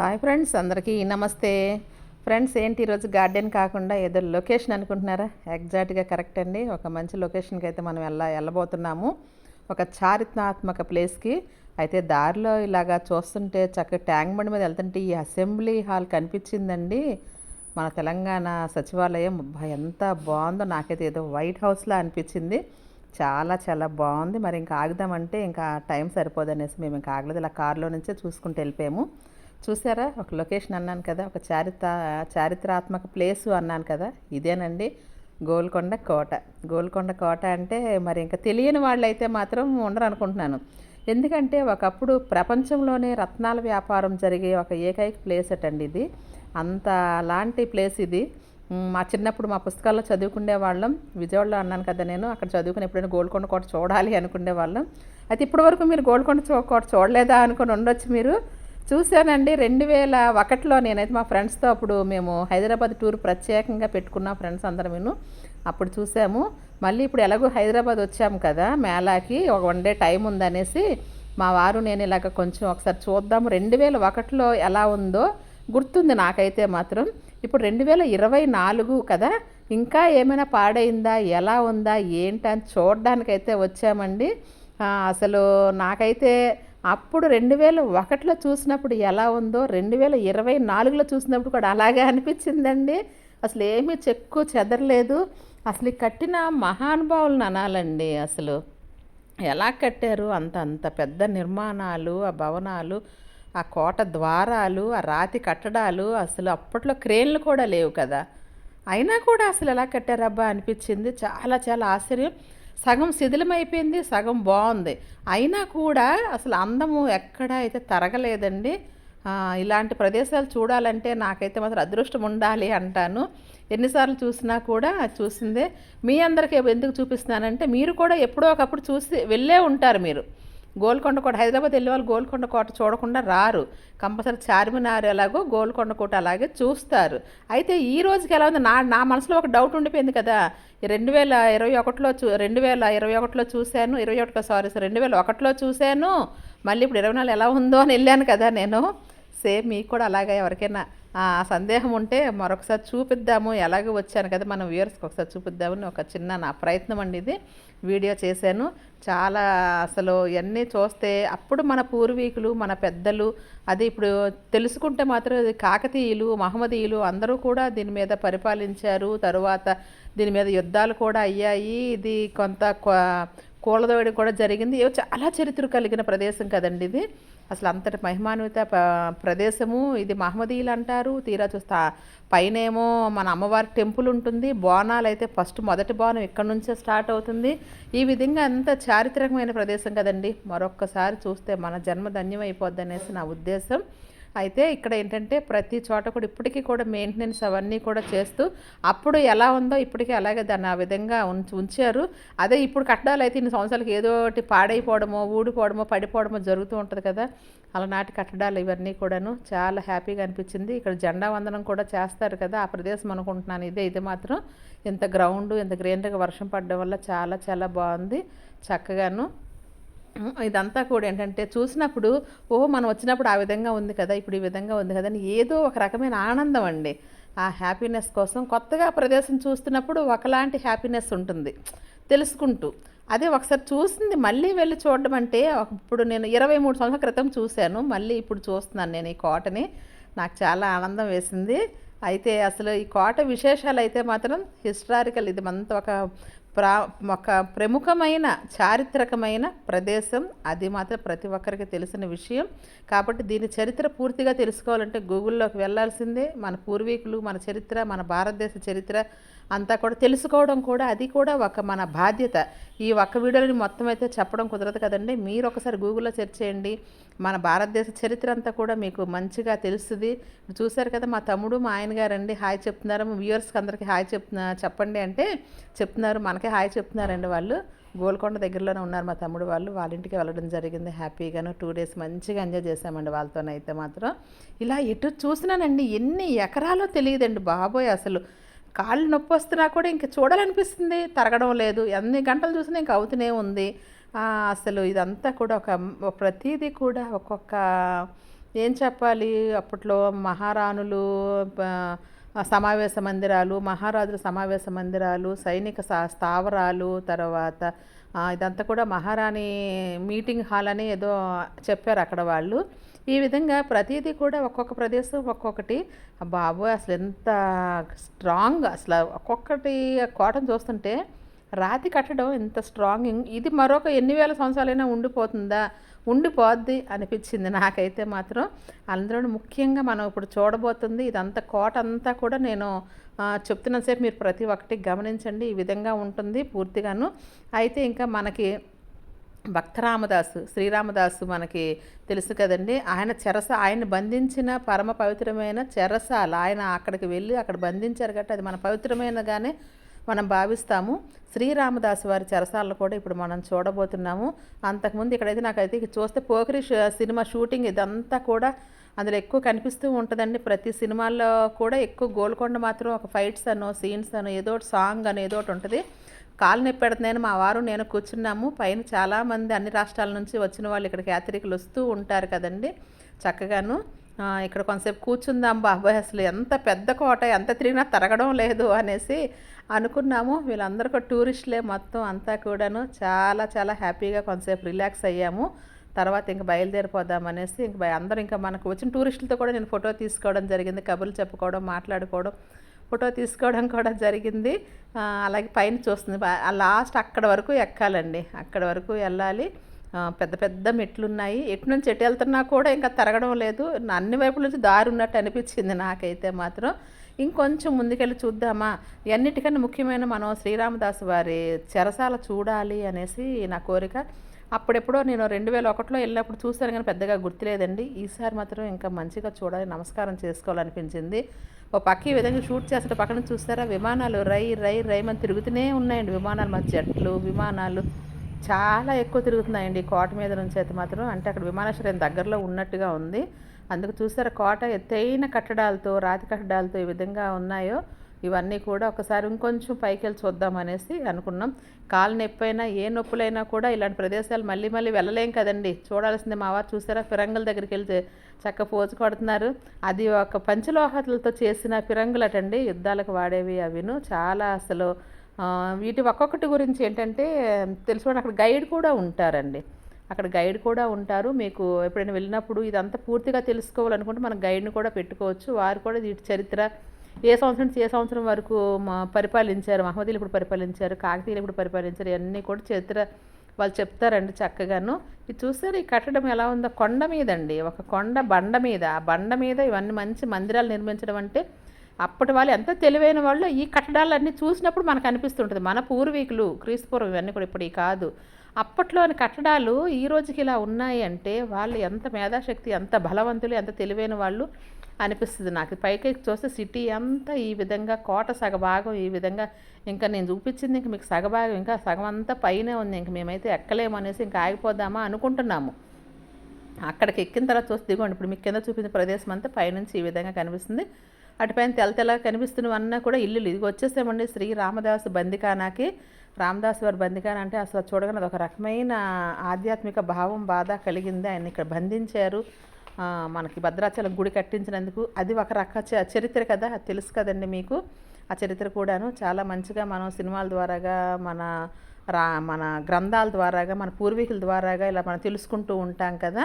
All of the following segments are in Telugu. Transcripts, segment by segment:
హాయ్ ఫ్రెండ్స్ అందరికీ నమస్తే. ఫ్రెండ్స్ ఏంటి ఈరోజు గార్డెన్ కాకుండా ఏదో లొకేషన్ అనుకుంటున్నారా? ఎగ్జాక్ట్గా కరెక్ట్ అండి. ఒక మంచి లొకేషన్కి అయితే మనం వెళ్ళ వెళ్ళబోతున్నాము? ఒక చారిత్రాత్మక ప్లేస్కి అయితే దారిలో ఇలాగా చూస్తుంటే చక్కగా ట్యాంక్ బండి మీద వెళ్తుంటే ఈ అసెంబ్లీ హాల్ కనిపించిందండి. మన తెలంగాణ సచివాలయం. ఎంత బాగుందో. నాకైతే ఏదో వైట్ హౌస్లా అనిపించింది. చాలా చాలా బాగుంది. మరి ఇంకా ఆగుదామంటే ఇంకా టైం సరిపోదనేసి మేము ఇంకా ఆగలేదు. ఇలా కారులో నుంచే చూసుకుంటూ వెళ్ళిపోయాము. చూసారా? ఒక లొకేషన్ అన్నాను కదా ఒక చారిత్ర చారిత్రాత్మక ప్లేసు అన్నాను కదా ఇదేనండి గోల్కొండ కోట. గోల్కొండ కోట అంటే మరి ఇంకా తెలియని వాళ్ళు అయితే మాత్రం ఉండరు అనుకుంటున్నాను ఎందుకంటే ఒకప్పుడు ప్రపంచంలోనే రత్నాల వ్యాపారం జరిగే ఒక ఏకైక ప్లేస్ అటండి ఇది. అంత అలాంటి ప్లేస్ ఇది. మా చిన్నప్పుడు మా పుస్తకాల్లో చదువుకునే వాళ్ళం. విజయవాడలో అన్నాను కదా నేను అక్కడ చదువుకుని ఎప్పుడైనా గోల్కొండ కోట చూడాలి అనుకునే వాళ్ళం. అయితే ఇప్పటివరకు మీరు గోల్కొండ కోట చూడలేదా అనుకుని ఉండొచ్చు మీరు. చూశానండి రెండు వేల ఒకటిలో నేనైతే మా ఫ్రెండ్స్తో అప్పుడు మేము హైదరాబాద్ టూర్ ప్రత్యేకంగా పెట్టుకున్నాం ఫ్రెండ్స్ అందరం మేము అప్పుడు చూసాము. మళ్ళీ ఇప్పుడు ఎలాగో హైదరాబాద్ వచ్చాము కదా మేళాకి ఒక వన్ డే టైం ఉందనేసి మా వారు నేను ఇలాగ కొంచెం ఒకసారి చూద్దాము. రెండు వేల ఒకటిలో ఎలా ఉందో గుర్తుంది నాకైతే మాత్రం. ఇప్పుడు రెండు వేల ఇరవై నాలుగు కదా ఇంకా ఏమైనా పాడైందా ఎలా ఉందా ఏంటని చూడడానికైతే వచ్చామండి. అసలు నాకైతే అప్పుడు రెండు వేల ఒకటిలో చూసినప్పుడు ఎలా ఉందో రెండు వేల ఇరవై నాలుగులో చూసినప్పుడు కూడా అలాగే అనిపించిందండి. అసలు ఏమీ చెక్కు చెదరలేదు. అసలు కట్టిన మహానుభావులను అనాలండి అసలు. ఎలా కట్టారు? అంత అంత పెద్ద నిర్మాణాలు ఆ భవనాలు ఆ కోట ద్వారాలు ఆ రాతి కట్టడాలు అసలు అప్పట్లో క్రేన్లు కూడా లేవు కదా. అయినా కూడా అసలు ఎలా కట్టారబ్బా అనిపించింది. చాలా చాలా ఆశ్చర్యం. సగం శిథిలమైపోయింది సగం బాగుంది. అయినా కూడా అసలు అందము ఎక్కడా అయితే తరగలేదండి. ఇలాంటి ప్రదేశాలు చూడాలంటే నాకైతే మాత్రం అదృష్టం ఉండాలి అంటాను. ఎన్నిసార్లు చూసినా కూడా చూసిందే. మీ అందరికీ ఎందుకు చూపిస్తున్నానంటే మీరు కూడా ఎప్పుడో ఒకప్పుడు చూసి వెళ్ళే ఉంటారు మీరు. గోల్కొండ కోట హైదరాబాద్ వెళ్ళే వాళ్ళు గోల్కొండ కోట చూడకుండా రారు. కంపల్సరీ చార్మినార్ ఎలాగో గోల్కొండ కోట అలాగే చూస్తారు. అయితే ఈ రోజుకి ఎలా ఉంది? నా నా మనసులో ఒక డౌట్ ఉండిపోయింది కదా. రెండు వేల ఇరవై ఒకటిలో చూ రెండు వేల ఇరవై ఒకటిలో చూశాను ఇరవై ఒకటిలో సారీ సార్ రెండు వేల ఒకటిలో చూశాను. మళ్ళీ ఇప్పుడు ఇరవై నాలుగు ఎలా ఉందో అని వెళ్ళాను కదా నేను. సేమ్ మీకు కూడా అలాగే ఎవరికైనా ఆ సందేహం ఉంటే మరొకసారి చూపిద్దాము ఎలాగో వచ్చాను కదా మనం వ్యూవర్స్కి ఒకసారి చూపిద్దామని ఒక చిన్న నా ప్రయత్నం అండి ఇది. వీడియో చేశాను. చాలా అసలు ఇవన్నీ చూస్తే అప్పుడు మన పూర్వీకులు మన పెద్దలు అది ఇప్పుడు తెలుసుకుంటే మాత్రం కాకతీయులు మహమ్మదీయులు అందరూ కూడా దీని మీద పరిపాలించారు. తరువాత దీని మీద యుద్ధాలు కూడా అయ్యాయి. ఇది కొంత కూలదోయడం కూడా జరిగింది. చాలా చరిత్ర కలిగిన ప్రదేశం కదండి ఇది. అసలు అంతటి మహిమాన్విత ప్రదేశము. ఇది మహమ్మదీయులు అంటారు. తీరా చూస్తా పైనేమో మన అమ్మవారి టెంపుల్ ఉంటుంది. బోనాలు అయితే ఫస్ట్ మొదటి బోనం ఇక్కడ నుంచే స్టార్ట్ అవుతుంది. ఈ విధంగా అంత చారిత్రకమైన ప్రదేశం కదండి. మరొక్కసారి చూస్తే మన జన్మ ధన్యం అయిపోద్ది అనేసి నా ఉద్దేశం. అయితే ఇక్కడ ఏంటంటే ప్రతి చోట కూడా ఇప్పటికీ కూడా మెయింటెనెన్స్ అవన్నీ కూడా చేస్తూ అప్పుడు ఎలా ఉందో ఇప్పటికీ అలాగే దాన్ని ఆ విధంగా ఉంచి ఉంచారు. అదే ఇప్పుడు కట్టడాలు అయితే ఇన్ని సంవత్సరాలకి ఏదో ఒకటి పాడైపోవడమో ఊడిపోవడమో పడిపోవడమో జరుగుతూ ఉంటుంది కదా. అలనాటి కట్టడాలు ఇవన్నీ కూడాను చాలా హ్యాపీగా అనిపించింది. ఇక్కడ జెండా వందనం కూడా చేస్తారు కదా. ఆ ప్రదేశం అనుకుంటున్నాను. ఇదే ఇది మాత్రం. ఇంత గ్రౌండ్ ఇంత గ్రీనరీగా వర్షం పడడం వల్ల చాలా చాలా బాగుంది. చక్కగాను ఇదంతా కూడా ఏంటంటే చూసినప్పుడు ఓ మనం వచ్చినప్పుడు ఆ విధంగా ఉంది కదా ఇప్పుడు ఈ విధంగా ఉంది కదా అని ఏదో ఒక రకమైన ఆనందం అండి. ఆ హ్యాపీనెస్ కోసం కొత్తగా ప్రదేశం చూస్తున్నప్పుడు ఒకలాంటి హ్యాపీనెస్ ఉంటుంది తెలుసుకుంటూ. అదే ఒకసారి చూసింది మళ్ళీ వెళ్ళి చూడడం అంటే ఇప్పుడు నేను ఇరవై మూడు సంవత్సరాల క్రితం చూశాను మళ్ళీ ఇప్పుడు చూస్తున్నాను నేను ఈ కోటని. నాకు చాలా ఆనందం వేసింది. అయితే అసలు ఈ కోట విశేషాలు అయితే మాత్రం హిస్టారికల్ ఇది అంతా ఒక ప్రా ఒక ప్రముఖమైన చారిత్రకమైన ప్రదేశం. అది మాత్రం ప్రతి ఒక్కరికి తెలిసిన విషయం. కాబట్టి దీని చరిత్ర పూర్తిగా తెలుసుకోవాలంటే గూగుల్లోకి వెళ్ళాల్సిందే. మన పూర్వీకులు మన చరిత్ర మన భారతదేశ చరిత్ర అంతా కూడా తెలుసుకోవడం కూడా అది కూడా ఒక మన బాధ్యత. ఈ ఒక్క వీడియోని మొత్తం అయితే చెప్పడం కుదరదు కదండి. మీరు ఒకసారి గూగుల్లో సెర్చ్ చేయండి. మన భారతదేశ చరిత్ర అంతా కూడా మీకు మంచిగా తెలుస్తుంది. చూశారు కదా మా తమ్ముడు మా ఆయన గారండి హాయ్ చెప్తున్నారు. వ్యూవర్స్కి అందరికీ హాయ్ చెప్తున్నా చెప్పండి అంటే చెప్తున్నారు. మనకే హాయ్ చెప్తున్నారండి వాళ్ళు. గోల్కొండ దగ్గరలోనే ఉన్నారు మా తమ్ముడు వాళ్ళు. వాళ్ళ ఇంటికి వెళ్ళడం జరిగింది హ్యాపీగాను. టూ డేస్ మంచిగా ఎంజాయ్ చేశామండి వాళ్ళతోనైతే మాత్రం. ఇలా ఎటు చూసినానండి ఎన్ని ఎకరాలో తెలియదండి బాబోయ్ అసలు. కాళ్ళు నొప్పి వస్తున్నా కూడా ఇంక చూడాలనిపిస్తుంది తరగడం లేదు. ఎన్ని గంటలు చూసినా ఇంక అవుతూనే ఉంది. అసలు ఇదంతా కూడా ఒక ఒక ప్రతిదీ కూడా ఒక్కొక్క ఏం చెప్పాలి? అప్పట్లో మహారాణులు సమావేశ మందిరాలు మహారాజుల సమావేశ మందిరాలు సైనిక స్థావరాలు తర్వాత ఇదంతా కూడా మహారాణి మీటింగ్ హాల్ అని ఏదో చెప్పారు అక్కడ వాళ్ళు. ఈ విధంగా ప్రతిదీ కూడా ఒక్కొక్క ప్రదేశం ఒక్కొక్కటి. బాబోయ్ అసలు ఎంత స్ట్రాంగ్! అసలు ఒక్కొక్కటి కోటను చూస్తుంటే రాతి కట్టడం ఇంత స్ట్రాంగ్ ఇది మరొక ఎన్ని వేల సంవత్సరాలైనా ఉండిపోతుందా? ఉండిపోద్ది అనిపించింది నాకైతే మాత్రం. అందులో ముఖ్యంగా మనం ఇప్పుడు చూడబోతుంది ఇదంతా కోట అంతా కూడా నేను చెప్తున్న చెప్తున్నంతసేపు మీరు ప్రతి ఒక్కటి గమనించండి. ఈ విధంగా ఉంటుంది పూర్తిగాను. అయితే ఇంకా మనకి భక్తరామదాసు శ్రీరామదాసు మనకి తెలుసు కదండి. ఆయన చెరస ఆయన బంధించిన పరమ పవిత్రమైన చెరసాల ఆయన అక్కడికి వెళ్ళి అక్కడ బంధించారు కాబట్టి అది మన పవిత్రమైనగానే మనం భావిస్తాము. శ్రీరామదాసు వారి చెరసాలను కూడా ఇప్పుడు మనం చూడబోతున్నాము. అంతకుముందు ఇక్కడైతే నాకైతే ఇక చూస్తే పోకిరి సినిమా షూటింగ్ ఇదంతా కూడా అందులో ఎక్కువ కనిపిస్తూ ఉంటుందండి. ప్రతి సినిమాల్లో కూడా ఎక్కువ గోల్కొండ మాత్రం ఒక ఫైట్స్ అనో సీన్స్ అనో ఏదో ఒకటి సాంగ్ అని ఏదో ఒకటి ఉంటుంది. కాలు నొప్పి మా వారు నేను కూర్చున్నాము. పైన చాలామంది అన్ని రాష్ట్రాల నుంచి వచ్చిన వాళ్ళు ఇక్కడికి యాత్రికులు వస్తూ ఉంటారు కదండి. చక్కగాను ఇక్కడ కొంతసేపు కూర్చుందాం బాబాయ్ అసలు ఎంత పెద్ద కోట ఎంత తిరిగినా తరగడం లేదు అనేసి అనుకున్నాము. వీళ్ళందరూ కూడా టూరిస్టులే మొత్తం అంతా కూడాను. చాలా చాలా హ్యాపీగా కొంతసేపు రిలాక్స్ అయ్యాము. తర్వాత ఇంక బయలుదేరిపోదాం అనేసి ఇంక అందరూ ఇంకా మనకు వచ్చిన టూరిస్టులతో కూడా నేను ఫోటో తీసుకోవడం జరిగింది. కబుర్లు చెప్పుకోవడం మాట్లాడుకోవడం ఫోటో తీసుకోవడం కూడా జరిగింది. అలాగే పైన చూస్తుంది. లాస్ట్ అక్కడ వరకు ఎక్కాలండి. అక్కడ వరకు వెళ్ళాలి. పెద్ద పెద్ద మెట్లున్నాయి. ఎటు నుంచి ఎటు వెళ్తున్నా కూడా ఇంకా తరగడం లేదు. అన్ని వైపుల నుంచి దారి ఉన్నట్టు అనిపించింది నాకైతే మాత్రం. ఇంకొంచెం ముందుకెళ్ళి చూద్దామా? ఎన్నిటికన్నా ముఖ్యమైన మనం శ్రీరామదాసు వారి చెరసాల చూడాలి అనేసి నా కోరిక. అప్పుడెప్పుడో నేను రెండు వేల ఒకటిలో వెళ్ళినప్పుడు చూశాను కానీ పెద్దగా గుర్తులేదండి. ఈసారి మాత్రం ఇంకా మంచిగా చూడాలి నమస్కారం చేసుకోవాలనిపించింది. ఓ పక్క ఈ విధంగా షూట్ చేస్తే పక్కన చూస్తారా? విమానాలు రై రై రై మన తిరుగుతూనే ఉన్నాయండి. విమానాలు మన జట్లు విమానాలు. చాలా ఎక్కువ తిరుగుతున్నాయండి కోట మీద నుంచి అయితే మాత్రం. అంటే అక్కడ విమానాశ్రయం దగ్గరలో ఉన్నట్టుగా ఉంది. అందుకు చూసారా కోట ఎత్తైన కట్టడాలతో రాతి కట్టడాలతో ఈ విధంగా ఉన్నాయో ఇవన్నీ కూడా ఒకసారి ఇంకొంచెం పైకి వెళ్ళి చూద్దాం అనేసి అనుకున్నాం. కాలు నొప్పైనా ఏ నొప్పులైనా కూడా ఇలాంటి ప్రదేశాలు మళ్ళీ మళ్ళీ వెళ్ళలేం కదండి. చూడాల్సిందే మా వారు చూసారా ఫిరంగుల దగ్గరికి వెళ్తే చక్క పోజు కొడుతున్నారు. అది ఒక పంచలోహాలతో చేసిన ఫిరంగులటండి. యుద్ధాలకు వాడేవి అవిను. చాలా అసలు వీటి ఒక్కొక్కటి గురించి ఏంటంటే తెలుసుకోండి అక్కడ గైడ్ కూడా ఉంటారండి. అక్కడ గైడ్ కూడా ఉంటారు. మీకు ఎప్పుడైనా వెళ్ళినప్పుడు ఇదంతా పూర్తిగా తెలుసుకోవాలనుకుంటే మనం గైడ్ని కూడా పెట్టుకోవచ్చు. వారు కూడా వీటి చరిత్ర ఏ సంవత్సరం నుంచి ఏ సంవత్సరం వరకు మా పరిపాలించారు మహమ్మదీలు ఇప్పుడు పరిపాలించారు కాకతీయులు ఇప్పుడు పరిపాలించారు ఇవన్నీ కూడా చరిత్ర వాళ్ళు చెప్తారండి చక్కగాను. ఇది చూస్తారు ఈ కట్టడం ఎలా ఉందో కొండ మీద అండి ఒక కొండ బండ మీద ఆ బండ మీద ఇవన్నీ మంచి మందిరాలు నిర్మించడం అంటే అప్పటి వాళ్ళు ఎంత తెలివైన వాళ్ళు ఈ కట్టడాలన్నీ చూసినప్పుడు మనకు అనిపిస్తుంటుంది. మన పూర్వీకులు క్రీస్తుపూర్వం ఇవన్నీ కూడా ఇప్పుడు కాదు. అప్పట్లోని కట్టడాలు ఈ రోజుకి ఇలా ఉన్నాయి అంటే వాళ్ళు ఎంత మేధాశక్తి ఎంత బలవంతులు ఎంత తెలివైన వాళ్ళు అనిపిస్తుంది నాకు. పైకి చూస్తే సిటీ అంతా ఈ విధంగా కోట సగభాగం ఈ విధంగా. ఇంకా నేను చూపించింది ఇంక మీకు సగభాగం ఇంకా సగం అంతా పైనే ఉంది. ఇంక మేమైతే ఎక్కలేము అనేసి ఇంకా ఆగిపోదామా అనుకుంటున్నాము. అక్కడికి ఎక్కిన తర్వాత చూస్తే దిగోండి ఇప్పుడు మీకు కింద చూపించిన ప్రదేశం అంతా పైనుంచి ఈ విధంగా కనిపిస్తుంది. అటుపైన తెల్ల తెల్లగా కనిపిస్తున్నవన్నా కూడా ఇల్లులు. ఇది వచ్చేసామండి శ్రీ రామదాసు బందికానాకి రామదాస్ వారి బందికాన అంటే అసలు చూడగానే ఒక రకమైన ఆధ్యాత్మిక భావం బాధ కలిగింది. ఆయన ఇక్కడ బంధించారు. మనకి భద్రాచలం గుడి కట్టించినందుకు. అది ఒక రక చరిత్ర కదా అది తెలుసు కదండి మీకు. ఆ చరిత్ర కూడాను చాలా మంచిగా మనం సినిమాల ద్వారాగా మన రా మన గ్రంథాల ద్వారాగా మన పూర్వీకుల ద్వారాగా ఇలా మనం తెలుసుకుంటూ ఉంటాం కదా.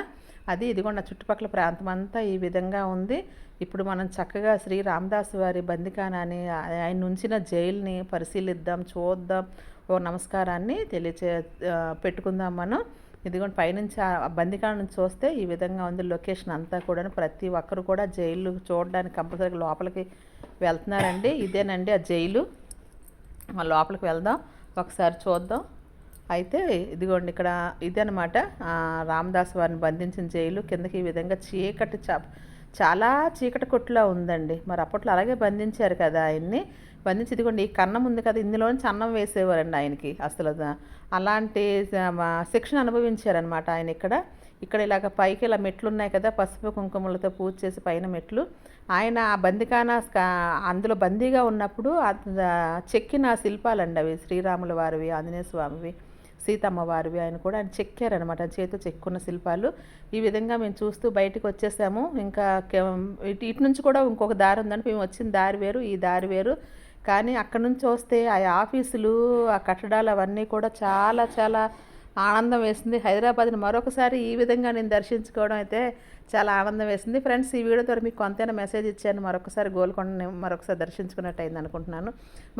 అది ఇదిగోండి ఆ చుట్టుపక్కల ప్రాంతం అంతా ఈ విధంగా ఉంది. ఇప్పుడు మనం చక్కగా శ్రీ రామదాస్ వారి బందికానాన్ని ఆయన ఉంచిన జైల్ని పరిశీలిద్దాం చూద్దాం ఓ నమస్కారాన్ని తెలియచే పెట్టుకుందాం మనం. ఇదిగోండి పైనుంచి ఆ బందికాన నుంచి చూస్తే ఈ విధంగా ఉంది. లొకేషన్ అంతా కూడా ప్రతి ఒక్కరు కూడా జైలు చూడడానికి కంపల్సరీగా లోపలికి వెళ్తున్నారండి. ఇదేనండి ఆ జైలు. మన లోపలికి వెళ్దాం. ఒకసారి చూద్దాం. అయితే ఇదిగోండి ఇక్కడ ఇదనమాట రామదాస్ వారిని బంధించిన జైలు. కిందకి ఈ విధంగా చీకటి చా చాలా చీకటి కొట్టులా ఉందండి. మరి అప్పట్లో అలాగే బంధించారు కదా ఆయన్ని. బంధించి ఇదిగోండి ఈ కన్నం ఉంది కదా ఇందులోంచి అన్నం వేసేవారండి ఆయనకి అసలు అలాంటి శిక్షణ అనుభవించారనమాట ఆయన ఇక్కడ. ఇక్కడ ఇలాగ పైకి ఇలా మెట్లు ఉన్నాయి కదా పసుపు కుంకుమలతో పూజ చేసి పైన మెట్లు. ఆయన ఆ బందికాన అందులో బందీగా ఉన్నప్పుడు చెక్కిన శిల్పాలండి అవి శ్రీరాముల వారివి ఆంజనేయ స్వామివి. సీతమ్మ వారివి ఆయన కూడా ఆయన చెక్కారనమాట చేతితో చెక్కున్న శిల్పాలు. ఈ విధంగా మేము చూస్తూ బయటికి వచ్చేసాము. ఇంకా ఇటు ఇటు నుంచి కూడా ఇంకొక దారి ఉందంటే మేము వచ్చిన దారి వేరు ఈ దారి వేరు. కానీ అక్కడ నుంచి వస్తే ఆ ఆఫీసులు ఆ కట్టడాలు అవన్నీ కూడా చాలా చాలా ఆనందం వేసింది. హైదరాబాద్ని మరొకసారి ఈ విధంగా నేను దర్శించుకోవడం అయితే చాలా ఆనందం వేసింది. ఫ్రెండ్స్ ఈ వీడియో ద్వారా మీకు కొంతైనా మెసేజ్ ఇచ్చాను. మరొకసారి గోల్కొండని మరొకసారి దర్శించుకున్నట్టు అయింది అనుకుంటున్నాను.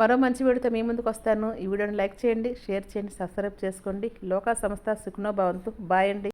మరో మంచి వీడియోతో మీ ముందుకు వస్తాను. ఈ వీడియోని లైక్ చేయండి షేర్ చేయండి సబ్స్క్రైబ్ చేసుకోండి. లోకా సంస్థ సుఖనో భవంతు. బాయ్ అండి.